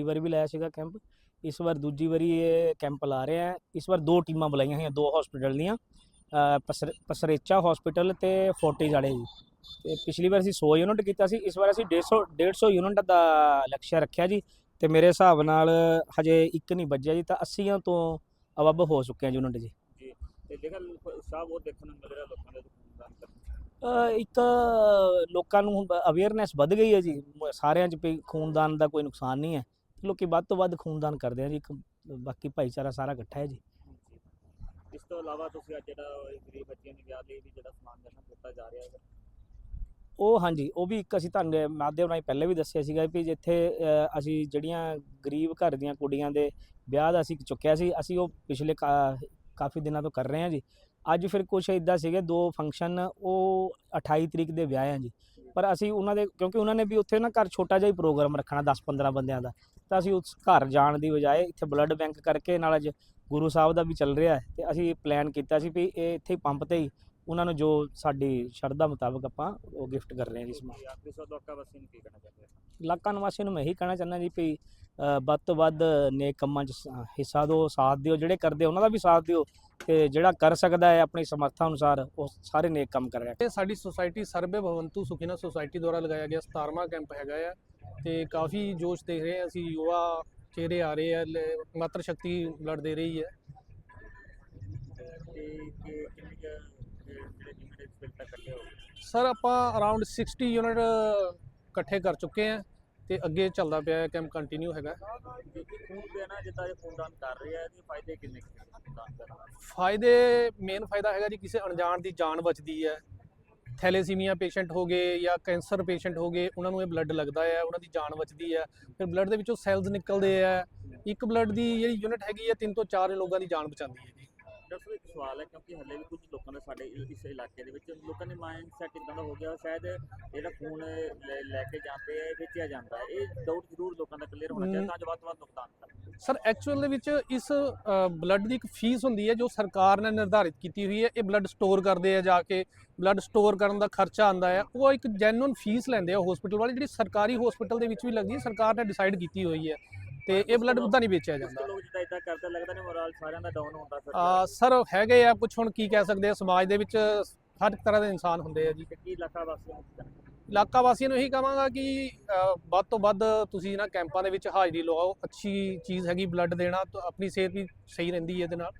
ਪਿਛਲੀ ਵਾਰ ਵੀ ਲਾਇਆ ਸੀਗਾ ਕੈਂਪ ਇਸ ਵਾਰ ਦੂਜੀ ਵਾਰੀ ਇਹ ਕੈਂਪ ਲਾ ਰਹੇ ਆ ਇਸ ਵਾਰ ਦੋ ਟੀਮਾਂ ਬੁਲਾਈਆਂ ਹੋਈਆਂ ਦੋ ਹਸਪੀਟਲ ਦੀਆਂ ਪਸਰੇਚਾ ਹਸਪੀਟਲ ਤੇ ਫੋਰਟਿਸ ਵਾਲੇ ਜੀ। ਤੇ ਪਿਛਲੀ ਵਾਰ ਅਸੀਂ 100 ਯੂਨਿਟ ਕੀਤਾ ਸੀ ਇਸ ਵਾਰ ਅਸੀਂ 150 150 ਯੂਨਿਟ ਦਾ ਲਕਸ਼ਯ ਰੱਖਿਆ ਜੀ। ਤੇ ਮੇਰੇ ਹਿਸਾਬ ਨਾਲ ਹਜੇ ਇੱਕ ਨਹੀਂ ਵੱਜਿਆ ਜੀ ਤਾਂ 80 ਤੋਂ ਅਬਵ ਹੋ ਚੁੱਕੇ ਆ ਯੂਨਿਟ ਜੀ। ਜੀ ਤੇ ਜੇਕਰ ਉਤਸ਼ਾਹ ਬਹੁਤ ਦੇਖਣ ਨੂੰ ਮਿਲ ਰਿਹਾ ਲੋਕਾਂ ਦੇ ਖੂਨਦਾਨ ਕਰਨ ਅ, ਇੱਕ ਲੋਕਾਂ ਨੂੰ ਅਵੇਅਰਨੈਸ ਵੱਧ ਗਈ ਹੈ ਜੀ ਸਾਰਿਆਂ 'ਚ ਖੂਨਦਾਨ ਦਾ ਕੋਈ ਨੁਕਸਾਨ ਨਹੀਂ ਹੈ। ਲੋਕੀ ਵੱਧ ਤੋਂ ਵੱਧ ਖੂਨਦਾਨ ਕਰਦੇ ਆ ਜੀ ਇੱਕ ਬਾਕੀ ਭਾਈਚਾਰਾ ਸਾਰਾ ਇਕੱਠਾ ਹੈ ਜੀ। ਇਸ ਤੋਂ ਇਲਾਵਾ ਤੁਸੀਂ ਅੱਜ ਜਿਹੜਾ ਗਰੀਬ ਬੱਚਿਆਂ ਦੇ ਵਿਆਹ ਲਈ ਵੀ ਜਿਹੜਾ ਸਮਾਨ ਜਸ਼ਨ ਦਿੱਤਾ ਜਾ ਰਿਹਾ ਹੈ ਉਹ ਹਾਂਜੀ ਉਹ ਵੀ ਇੱਕ ਅਸੀਂ ਤੁਹਾਨੂੰ ਮਾਧਿਅਮ ਰਾਹੀਂ ਪਹਿਲੇ ਵੀ ਦੱਸਿਆ ਸੀਗਾ ਵੀ ਜਿੱਥੇ ਅਸੀਂ ਜਿਹੜੀਆਂ ਗਰੀਬ ਘਰ ਦੀਆਂ ਕੁੜੀਆਂ ਦੇ ਵਿਆਹ ਦਾ ਅਸੀਂ ਚੁੱਕਿਆ ਸੀ ਅਸੀਂ ਉਹ ਪਿਛਲੇ ਕਾਫੀ ਦਿਨਾਂ ਤੋਂ ਕਰ ਰਹੇ ਹਾਂ ਜੀ। ਅੱਜ ਫਿਰ ਕੁਝ ਇਦਾਂ ਸੀਗੇ ਦੋ ਫੰਕਸ਼ਨ ਉਹ 28 ਤਰੀਕ ਦੇ ਵਿਆਹ ਆ ਜੀ। ਪਰ ਅਸੀਂ ਉਹਨਾਂ ਦੇ ਕਿਉਂਕਿ ਉਹਨਾਂ ਨੇ ਵੀ ਉੱਥੇ ਨਾ ਘਰ ਛੋਟਾ ਜਿਹਾ ਹੀ ਪ੍ਰੋਗਰਾਮ ਰੱਖਣਾ 10-15 ਬੰਦਿਆਂ ਦਾ। ਤਾਂ ਅਸੀਂ ਉਸ ਘਰ ਜਾਣ ਦੀ ਬਜਾਏ ਇੱਥੇ ਬਲੱਡ ਬੈਂਕ ਕਰਕੇ ਨਾਲ ਅੱਜ ਗੁਰੂ ਸਾਹਿਬ ਦਾ ਵੀ ਚੱਲ ਰਿਹਾ ਹੈ ਤੇ ਅਸੀਂ ਪਲਾਨ ਕੀਤਾ ਸੀ ਵੀ ਇਹ ਇੱਥੇ ਹੀ ਪੰਪ ਤੇ ਹੀ ਉਹਨਾਂ ਨੂੰ ਜੋ ਸਾਡੀ ਸ਼ਰਧਾ ਮੁਤਾਬਕ ਆਪਾਂ ਉਹ ਗਿਫਟ ਕਰ ਰਹੇ ਹਾਂ ਜੀ ਸਮਾਨ ਆਖਰੀ ਸੋ ਲੋਕਾਂ ਨੂੰ ਕੀ ਕਹਿਣਾ ਚਾਹੁੰਦੇ ਹੋ? ਇਲਾਕਾ ਨਿਵਾਸੀਆਂ ਨੂੰ ਮੈਂ ਇਹੀ ਕਹਿਣਾ ਚਾਹੁੰਦਾ ਜੀ ਵੀ ਵੱਧ ਤੋਂ ਵੱਧ ਨੇਕ ਕੰਮਾਂ 'ਚ ਸ- ਹਿੱਸਾ ਦਿਓ ਸਾਥ ਦਿਓ ਜਿਹੜੇ ਕਰਦੇ ਉਹਨਾਂ ਦਾ ਵੀ ਸਾਥ ਦਿਓ ਤੇ ਜਿਹੜਾ ਕਰ ਸਕਦਾ ਹੈ ਆਪਣੀ ਸਮਰੱਥਾ ਅਨੁਸਾਰ ਉਹ ਸਾਰੇ ਨੇਕ ਕੰਮ ਕਰ ਰਿਹਾ ਇਹ ਸਾਡੀ ਸੁਸਾਇਟੀ ਸਰਬੇ ਭਵੰਤੂ ਸੁਖੀਨਾ ਸੁਸਾਇਟੀ ਦੁਆਰਾ ਲਗਾਇਆ ਗਿਆ 17ਵਾਂ ਕੈਂਪ ਹੈਗਾ ਆ ਤੇ ਕਾਫੀ ਜੋਸ਼ ਦੇਖ ਰਹੇ ਹਾਂ ਅਸੀਂ ਯੁਵਾ ਚਿਹਰੇ ਆ ਰਹੇ ਆ ਲ- ਮਾਤਰ ਸ਼ਕਤੀ ਬਲੱਡ ਦੇ ਰਹੀ ਹੈ। ਹੋ ਸਰ ਆਪਾਂ ਅਰਾਊਂਡ 60 ਯੂਨਿਟ ਇਕੱਠੇ ਕਰ ਚੁੱਕੇ ਆ ਤੇ ਅੱਗੇ ਚੱਲਦਾ ਪਿਆ ਕੈਂਪ ਕੰਟੀਨਿਊ ਹੈਗਾ। ਖੂਨ ਦੇਣਾ ਜਿੱਦਾਂ ਇਹ ਖੂਨਦਾਨ ਕਰ ਰਹੇ ਕਿੰਨੇ? ਫਾਇਦੇ ਮੇਨ ਫਾਇਦਾ ਹੈਗਾ ਜੀ ਕਿਸੇ ਅਣਜਾਣ ਦੀ ਜਾਨ ਬਚਦੀ ਹੈ। ਥੈਲੇਸੀਮੀਆ ਪੇਸ਼ੈਂਟ ਹੋ ਗਏ ਜਾਂ ਕੈਂਸਰ ਪੇਸ਼ੈਂਟ ਹੋ ਗਏ ਉਹਨਾਂ ਨੂੰ ਇਹ ਬਲੱਡ ਲੱਗਦਾ ਹੈ ਉਹਨਾਂ ਦੀ ਜਾਨ ਬਚਦੀ ਹੈ। ਫਿਰ ਬਲੱਡ ਦੇ ਵਿੱਚੋਂ ਸੈਲਸ ਨਿਕਲਦੇ ਆ ਇੱਕ ਬਲੱਡ ਦੀ ਜਿਹੜੀ ਯੂਨਿਟ ਹੈਗੀ ਹੈ ਤਿੰਨ ਤੋਂ ਚਾਰ ਲੋਕਾਂ ਦੀ ਜਾਨ ਬਚਾਉਂਦੀ ਹੈ ਜੀ। ਡਾਕਟਰ ਇੱਕ ਸਵਾਲ ਹੈ ਕਿਉਂਕਿ ਹੱਲੇ ਵੀ ਕੁਝ ਲੋਕਾਂ ਦਾ ਸਾਡੇ ਇਸ ਇਲਾਕੇ ਦੇ ਵਿੱਚ ਲੋਕਾਂ ਦੇ ਮਾਈਂਡ ਸੈਟ ਇਦਾਂ ਦਾ ਹੋ ਗਿਆ ਸ਼ਾਇਦ ਜਿਹੜਾ ਖੂਨ ਲੈ- ਕੇ ਜਾਂਦੇ ਆ ਵੇਚਿਆ ਜਾਂਦਾ ਇਹ ਡਾਊਟ ਜ਼ਰੂਰ ਲੋਕਾਂ ਦਾ ਕਲੀਅਰ ਹੋਣਾ ਚਾਹੀਦਾ ਤਾਂ ਜੋ ਵੱਧ ਤੋਂ ਵੱਧ ਕਰਨ। ਸਰ ਐਕਚੁਅਲ ਦੇ ਵਿੱਚ ਇਸ ਬਲੱਡ ਦੀ ਇੱਕ ਫੀਸ ਹੁੰਦੀ ਹੈ ਜੋ ਸਰਕਾਰ ਨੇ ਨਿਰਧਾਰਿਤ ਕੀਤੀ ਹੋਈ ਹੈ ਇਹ ਬਲੱਡ ਸਟੋਰ ਕਰਦੇ ਆ ਜਾ ਕੇ ਬਲੱਡ ਸਟੋਰ ਕਰਨ ਦਾ ਖਰਚਾ ਆਂਦਾ ਹੈ। ਉਹ ਇੱਕ ਜੈਨੂਇਨ ਫੀਸ ਲੈਂਦੇ ਆ ਹਸਪੀਟਲ ਵਾਲੇ ਜਿਹੜੀ ਸਰਕਾਰੀ ਹਸਪੀਟਲ ਦੇ ਵਿੱਚ ਵੀ ਲੱਗਦੀ ਹੈ ਸਰਕਾਰ ਨੇ ਡਿਸਾਈਡ ਕੀਤੀ ਹੋਈ ਹੈ। ਤੇ ਇਹ ਬਲੱਡ ਉੱਦਾਂ ਨਹੀਂ ਵੇਚਿਆ ਜਾਂਦਾ। ਜਿੱਦਾਂ ਇਦਾਂ ਕਰਦੇ ਲੱਗਦਾ ਨੇ ਮੋਰਲ ਸਾਰਿਆਂ ਦਾ ਡਾਊਨ ਹੁੰਦਾ ਫਿਰ ਅਹ ਸਰ ਹੈਗੇ ਆ ਕੁਝ ਹੁਣ ਕੀ ਕਹਿ ਸਕਦੇ ਆ ਸਮਾਜ ਦੇ ਵਿੱਚ ਹਰ ਤਰ੍ਹਾਂ ਦੇ ਇਨਸਾਨ ਹੁੰਦੇ ਆ ਜੀ। ਤੇ ਕੀ ਇਲਾਕਾ ਵਾਸੀਆਂ ਨੂੰ ਕੀ ਚਾਹੁੰਦੇ? ਇਲਾਕਾ ਵਾਸੀਆਂ ਨੂੰ ਇਹੀ ਕਹਾਂਗਾ ਕਿ ਵੱਧ ਤੋਂ ਵੱਧ ਤੁਸੀਂ ਇਹਨਾਂ ਕੈਂਪਾਂ ਦੇ ਵਿੱਚ ਹਾਜ਼ਰੀ ਲਵਾਓ ਅੱਛੀ ਚੀਜ਼ ਹੈਗੀ ਬਲੱਡ ਦੇਣਾ ਤਾਂ ਆਪਣੀ ਸਿਹਤ ਵੀ ਸਹੀ ਰਹਿੰਦੀ ਹੈ ਇਹਦੇ ਨਾਲ।